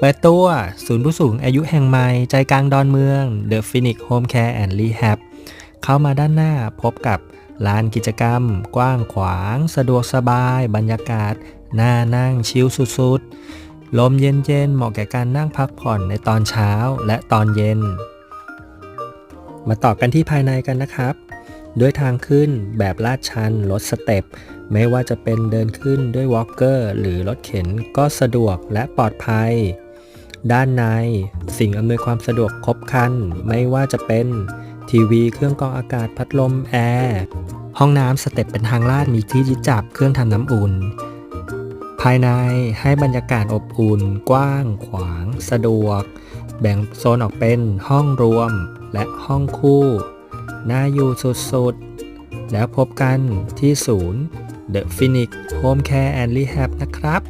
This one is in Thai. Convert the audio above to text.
เปิดตัว ศูนย์ผู้สูงอายุแห่งใหม่ ใจกลางดอนเมือง The Phoenix Home Care and Rehab เข้ามาด้านหน้าพบกับลานกิจกรรม กว้างขวาง สะดวกสบาย บรรยากาศ น่านั่งชิลสุดๆ ลมเย็นๆ เหมาะแก่การนั่งพักผ่อนในตอนเช้าและตอนเย็น มาต่อกันที่ภายในกันนะครับ ด้วยทางขึ้นแบบลาดชันรถสเต็ปไม่ว่าจะเป็นเดินขึ้นด้วยวอล์กเกอร์หรือรถเข็นก็สะดวกและปลอดภัย ด้านใน สิ่งอำนวยความสะดวกครบครัน ไม่ว่าจะเป็น ทีวี เครื่องกรองอากาศพัดลมแอร์ ห้องน้ำสเต็ปเป็นทางลาดมีที่ยึดจับเครื่องทำน้ำอุ่น ภายในให้บรรยากาศอบอุ่น กว้าง ขวาง สะดวก แบ่งโซนออกเป็นห้องรวมและห้องคู่น่าอยู่สุดๆ แล้วพบกันที่ศูนย์ The Phoenix Home Care and Rehab นะครับ